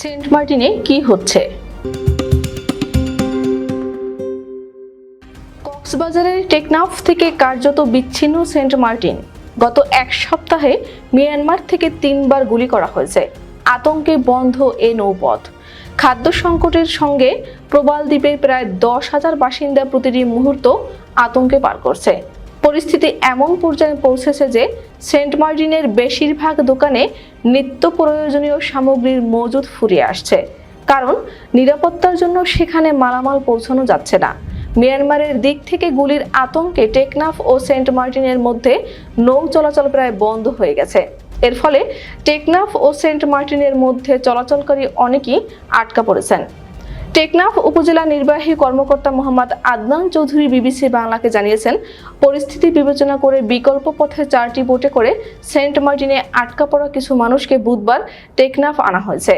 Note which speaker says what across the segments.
Speaker 1: Saint মার্টিনে কি হচ্ছে? কক্সবাজারের টেকনাফ থেকে কার্যত বিচ্ছিন্ন সেন্ট মার্টিন। গত এক সপ্তাহে মিয়ানমার থেকে তিনবার গুলি করা হয়েছে। আতঙ্কে বন্ধ এ নৌপথ। খাদ্য সংকটের সঙ্গে প্রবাল দ্বীপের প্রায় দশ হাজার বাসিন্দা প্রতিটি মুহূর্ত আতঙ্কে পার করছে। পরিস্থিতি এমন পর্যায়ে পৌঁছেছে যে সেন্ট মার্টিনের বেশিরভাগ দোকানে নিত্য প্রয়োজনীয় সামগ্রীর মজুদ ফুরিয়ে আসছে। কারণ নিরাপত্তার জন্য সেখানে মালামাল পৌঁছানো যাচ্ছে না। মিয়ানমারের দিক থেকে গুলির আতঙ্কে টেকনাফ ও সেন্ট মার্টিনের মধ্যে নৌ চলাচল প্রায় বন্ধ হয়ে গেছে। এর ফলে টেকনাফ ও সেন্ট মার্টিনের মধ্যে চলাচলকারী অনেকেই আটকা পড়েছেন। টেকনাফ উপজেলা নির্বাহী কর্মকর্তা মোহাম্মদ আদনান চৌধুরী বিবিসি বাংলাকে জানিয়েছেন, পরিস্থিতি বিবেচনা করে বিকল্প পথে চারটি বোটে করে সেন্ট মার্টিনে আটকা পড়া কিছু মানুষকে বুধবার টেকনাফ আনা হয়েছে।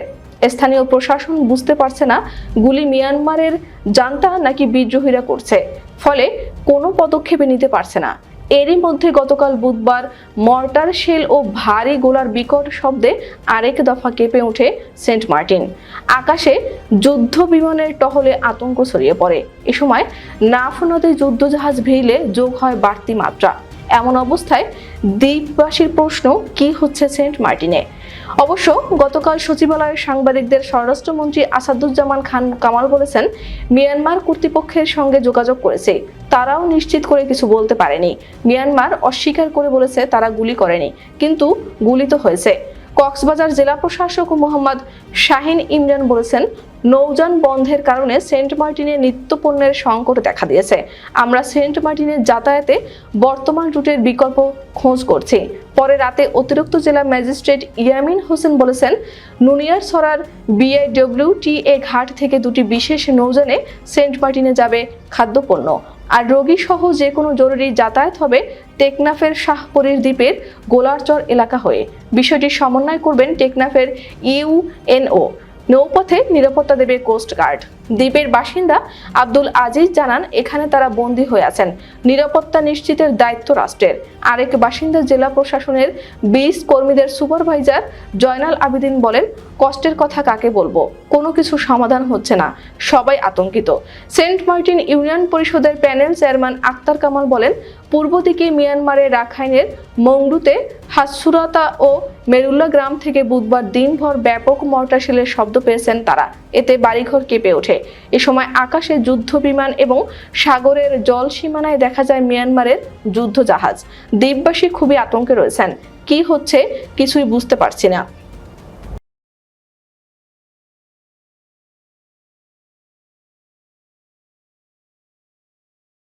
Speaker 1: স্থানীয় প্রশাসন বুঝতে পারছে না, গুলি মিয়ানমারের জান্তা নাকি বিদ্রোহীরা করছে, ফলে কোনো পদক্ষেপে নিতে পারছে না। এরই মধ্যে গতকাল বুধবার মর্টার শেল ও ভারী গোলার বিকট শব্দে আরেক দফা কেঁপে ওঠে সেন্ট মার্টিন। আকাশে যুদ্ধ বিমানের টহলে আতঙ্ক ছড়িয়ে পড়ে। এ সময় নাফ নদে যুদ্ধজাহাজ ভিড়লে যোগ হয় বাড়তি মাত্রা। এমন অবস্থায় দ্বীপবাসীর প্রশ্ন কি হচ্ছে সেন্ট মার্টিনে? অবশ্য গতকাল সচিবালয়ের সাংবাদিকদের স্বরাষ্ট্রমন্ত্রী আসাদুজ্জামান খান কামাল বলেছেন, মিয়ানমার কর্তৃপক্ষের সঙ্গে যোগাযোগ করেছে। তারাও নিশ্চিত করে কিছু বলতে পারেনি। মিয়ানমার অস্বীকার করে বলেছে তারা গুলি করেনি, কিন্তু গুলি তো হয়েছে। কক্সবাজার জেলা প্রশাসক মোহাম্মদ শাহিন ইমরান বলেছেন, নৌযান বন্ধের কারণে সেন্ট মার্টিনে নিত্যপণ্যের সংকট দেখা দিয়েছে। আমরা সেন্ট মার্টিনের যাতায়াতে বর্তমান রুটের বিকল্প খোঁজ করছি। পরে রাতে অতিরিক্ত জেলা ম্যাজিস্ট্রেট ইয়ামিন হোসেন বলেছেন, নুনিয়ার সরার বিআইডব্লিউটিএ ঘাট থেকে দুটি বিশেষ নৌযানে সেন্ট মার্টিনে যাবে খাদ্যপণ্য। আর রোগী সহ যে কোনো জরুরি যাতায়াত হবে টেকনাফের শাহপরীর দ্বীপের গোলারচর এলাকা হয়ে। বিষয়টি সমন্বয় করবেন টেকনাফের ইউএনও নৌপথে নিরাপত্তা দেবে কোস্ট গার্ড দ্বীপের বাসিন্দা আব্দুল আজিজ জানান, এখানে তারা বন্দী হয়ে আছেন। নিরাপত্তা নিশ্চিতের দায়িত্ব রাষ্ট্রের। আরেক বাসিন্দা জেলা প্রশাসনের বিশ কর্মীদের সুপারভাইজার জয়নাল আবিদিন বলেন, কষ্টের কথা কাকে বলব? কোনো কিছু সমাধান হচ্ছে না। সবাই আতঙ্কিত। সেন্ট মার্টিন ইউনিয়ন পরিষদের প্যানেল চেয়ারম্যান আক্তার কামাল বলেন, পূর্ব দিকে মিয়ানমারের রাখাইনের মংডুতে হাসুরাতা ও মেরুল্লা গ্রাম থেকে বুধবার দিনভর ব্যাপক মর্টারশেলের শব্দ পেয়েছেন তারা। এতে বাড়িঘর কেঁপে ওঠে। এ সময় আকাশে যুদ্ধ বিমান এবং সাগরের জল সীমানায় দেখা যায় মিয়ানমারের যুদ্ধ জাহাজ দ্বীপবাসী খুবই আতঙ্কে রয়েছেন। কি হচ্ছে কিছুই বুঝতে পারছি না।